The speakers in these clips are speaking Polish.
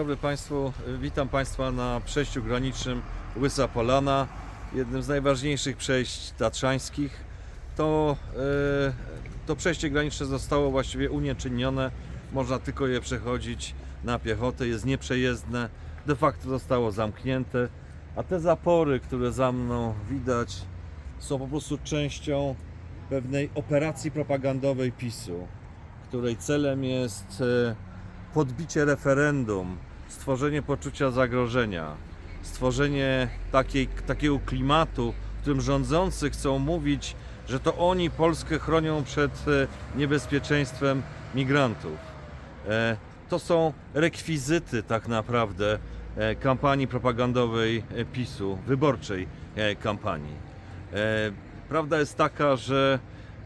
dobry Państwu, witam Państwa na przejściu granicznym Łysa Polana, jednym z najważniejszych przejść tatrzańskich. To, e, to przejście graniczne zostało właściwie unieczynnione, można tylko je przechodzić na piechotę, jest nieprzejezdne, de facto zostało zamknięte, a te zapory, które za mną widać, są po prostu częścią pewnej operacji propagandowej PiSu, której celem jest e, podbicie referendum, stworzenie poczucia zagrożenia, stworzenie takiej, takiego klimatu, w którym rządzący chcą mówić, że to oni Polskę chronią przed e, niebezpieczeństwem migrantów. E, To są rekwizyty tak naprawdę e, kampanii propagandowej PiSu, wyborczej kampanii. Prawda jest taka, że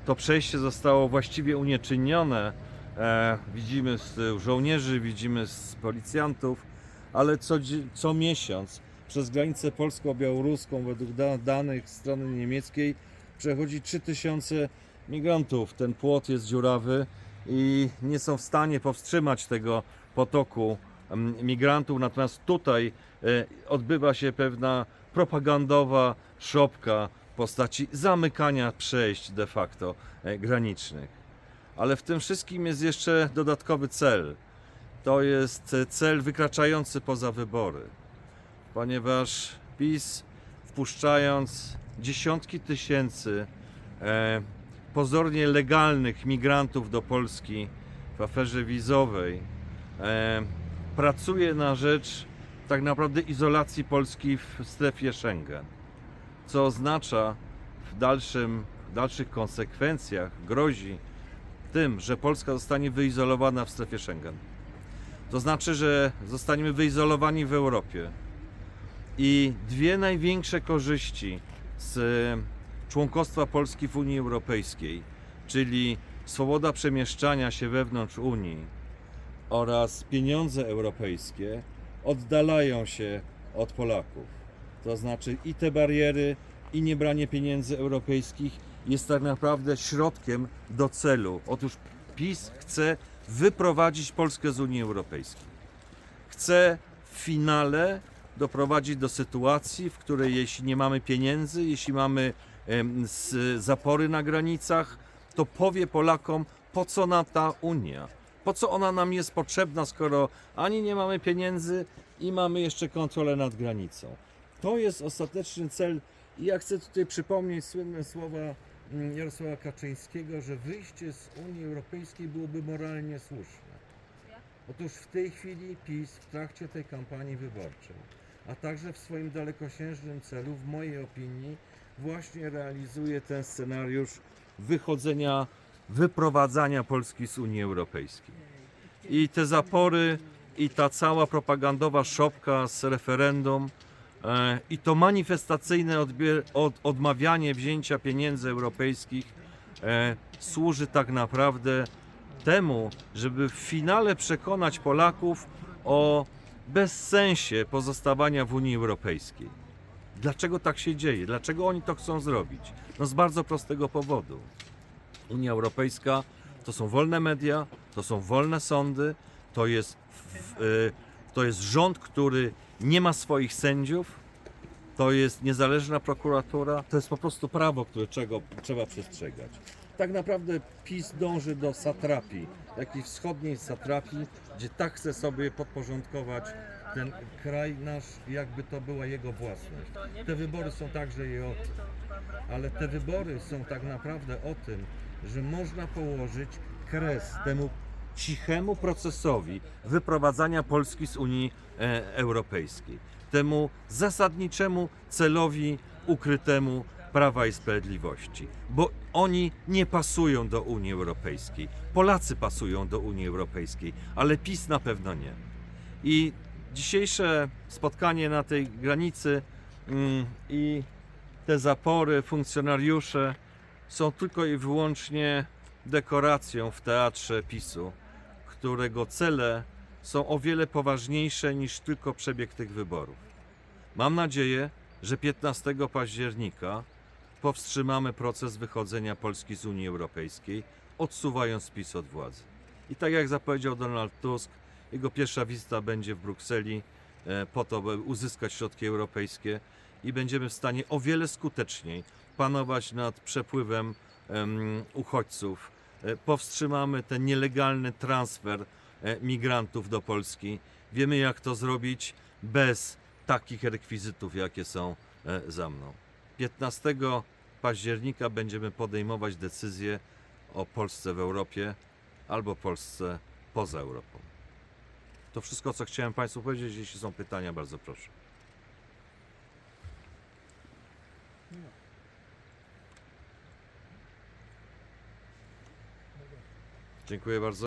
to przejście zostało właściwie unieczynnione. E, widzimy z tyłu żołnierzy, widzimy z policjantów, ale co, co miesiąc przez granicę polsko-białoruską, według da, danych strony niemieckiej, przechodzi 3000 migrantów. Ten płot jest dziurawy i nie są w stanie powstrzymać tego potoku em, migrantów. Natomiast tutaj e, odbywa się pewna propagandowa szopka w postaci zamykania przejść de facto e, granicznych. Ale w tym wszystkim jest jeszcze dodatkowy cel. To jest e, cel wykraczający poza wybory, ponieważ PiS wpuszczając dziesiątki tysięcy e, pozornie legalnych migrantów do Polski w aferze wizowej, e, pracuje na rzecz tak naprawdę izolacji Polski w strefie Schengen co oznacza w, dalszym, w dalszych konsekwencjach grozi tym, że Polska zostanie wyizolowana w strefie Schengen. To znaczy, że zostaniemy wyizolowani w Europie. I dwie największe korzyści z członkostwa Polski w Unii Europejskiej, czyli swoboda przemieszczania się wewnątrz Unii oraz pieniądze europejskie, oddalają się od Polaków. To znaczy i te bariery, i niebranie pieniędzy europejskich jest tak naprawdę środkiem do celu. Otóż PiS chce wyprowadzić Polskę z Unii Europejskiej. Chce w finale doprowadzić do sytuacji, w której jeśli nie mamy pieniędzy, jeśli mamy zapory na granicach, to powie Polakom, po co nam ta Unia? Po co ona nam jest potrzebna, skoro ani nie mamy pieniędzy i mamy jeszcze kontrolę nad granicą? To jest ostateczny cel i ja chcę tutaj przypomnieć słynne słowa Jarosława Kaczyńskiego, że wyjście z Unii Europejskiej byłoby moralnie słuszne. Otóż w tej chwili PiS w trakcie tej kampanii wyborczej, a także w swoim dalekosiężnym celu, w mojej opinii, właśnie realizuje ten scenariusz wychodzenia, wyprowadzania Polski z Unii Europejskiej. I te zapory, i ta cała propagandowa szopka z referendum, i to manifestacyjne od, odmawianie wzięcia pieniędzy europejskich e, służy tak naprawdę temu, żeby w finale przekonać Polaków o bezsensie pozostawania w Unii Europejskiej. Dlaczego tak się dzieje? Dlaczego oni to chcą zrobić? No z bardzo prostego powodu. Unia Europejska to są wolne media, to są wolne sądy, to jest, y, to jest rząd, który nie ma swoich sędziów, to jest niezależna prokuratura, to jest po prostu prawo, które czego trzeba przestrzegać. Tak naprawdę PiS dąży do satrapii, jakiejś wschodniej satrapii, gdzie tak chce sobie podporządkować ten kraj nasz, jakby to była jego własność. Te wybory są także i o tym. Ale te wybory są tak naprawdę o tym, że można położyć kres temu cichemu procesowi wyprowadzania Polski z Unii e, Europejskiej, temu zasadniczemu celowi ukrytemu Prawa i Sprawiedliwości, bo oni nie pasują do Unii Europejskiej. Polacy pasują do Unii Europejskiej, ale PiS na pewno nie. I dzisiejsze spotkanie na tej granicy mm, i te zapory, funkcjonariusze są tylko i wyłącznie dekoracją w teatrze PiSu, którego cele są o wiele poważniejsze niż tylko przebieg tych wyborów. Mam nadzieję, że 15 października powstrzymamy proces wychodzenia Polski z Unii Europejskiej, odsuwając PiS od władzy. I tak jak zapowiedział Donald Tusk, Jego pierwsza wizyta będzie w Brukseli e, po to, by uzyskać środki europejskie i będziemy w stanie o wiele skuteczniej panować nad przepływem em, uchodźców. E, Powstrzymamy ten nielegalny transfer e, migrantów do Polski. Wiemy, jak to zrobić bez takich rekwizytów, jakie są e, za mną. 15 października będziemy podejmować decyzję o Polsce w Europie albo Polsce poza Europą. To wszystko, co chciałem Państwu powiedzieć. Jeśli są pytania, bardzo proszę. Dziękuję bardzo.